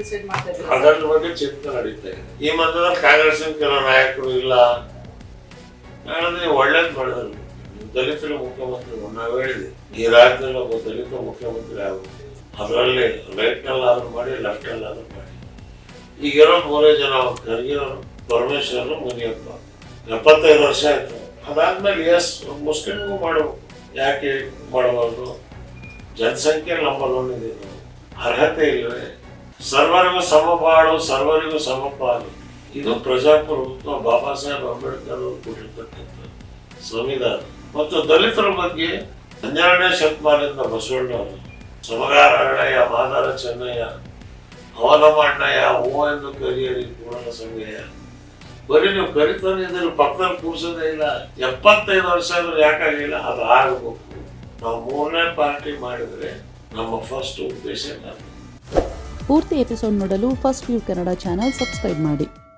Decide ಮಾಡ್ತಾ ಅದರ ಬಗ್ಗೆ ಚಿಂತೆ ನಡೀತಾ ಇದೆ. ಈ ಮಧ್ಯದಲ್ಲಿ ಕಾಂಗ್ರೆಸ್ ಕೆಲವು ನಾಯಕರು ಇಲ್ಲ. ಹೇಳಿದ್ರೆ ನೀವು ಒಳ್ಳೇದು ಮಾಡಿದ್ರು. ದಲಿತರ ಮುಖ್ಯಮಂತ್ರಿ ನಾವು ಹೇಳಿದ್ವಿ. ಈ ರಾಜ್ಯದಲ್ಲಿ ಒಬ್ಬ ದಲಿತ ಮುಖ್ಯಮಂತ್ರಿ ಆಗುತ್ತೆ ಅದರಲ್ಲಿ ರೈಟ್ನಲ್ಲಾದ್ರೂ ಮಾಡಿ ಲೆಫ್ಟ್ನಲ್ಲಾದ್ರೂ ಮಾಡಿ. ಈಗಿರೋ ಮೂರೇ ಜನ ಖರ್ಗೆ ಅವರು, ಪರಮೇಶ್ವರ್ ಮುನಿಯಪ್ಪ ಎಪ್ಪತ್ತೈದು ವರ್ಷ ಆಯ್ತು. ಅದಾದ್ಮೇಲೆ ಎಸ್ ಮುಸ್ಲಿಮ್ಗೂ ಮಾಡಬೇಕು ಯಾಕೆ ಮಾಡಬಾರ್ದು ಜನಸಂಖ್ಯೆ ನಂಬರ್ ಅರ್ಹತೆ ಇಲ್ಲವೇ? ಸರ್ವರಿಗೂ ಸಮಪಾಳು ಸರ್ವರಿಗೂ ಸಮಪಾಲು ಇದು ಪ್ರಜಾಪ್ರಭುತ್ವ ಬಾಬಾ ಸಾಹೇಬ್ ಅಂಬೇಡ್ಕರ್ ಅವರು ಕೊಟ್ಟಿರ್ತಕ್ಕಂಥ ಸಂವಿಧಾನ. ಮತ್ತು ದಲಿತರ ಬಗ್ಗೆ ಹನ್ನೆರಡನೇ ಶತಮಾನದಿಂದ ಬಸವಣ್ಣವರು ಸಮಗಾರ ಅಣ್ಣಯ್ಯ ಮಾದಾರ ಚೆನ್ನಯ್ಯ ಅವನಮ್ಮ ಹೂವ ಎಂದು ಕರಿಯರಿ ಪೂರ್ಣ ಸಂಗಯ್ಯ. ಬರೀ ನೀವು ಕರಿತಾನೆ ಇದ್ರೆ ಪಕ್ಕದಲ್ಲಿ ಕೂರ್ಸೋದೇ ಇಲ್ಲ. ಎಪ್ಪತ್ತೈದು ವರ್ಷ ಆದ್ರೂ ಯಾಕಾಗಿಲ್ಲ ಅದು ಆಗಬೇಕು. ನಾವು ಮೂರನೇ ಪಾರ್ಟಿ ಮಾಡಿದ್ರೆ ನಮ್ಮ ಫಸ್ಟ್ ಉದ್ದೇಶ ಪೂರ್ತಿ ಎಪಿಸೋಡ್ ನೋಡಲು first view Kannada channel subscribe ಮಾಡಿ.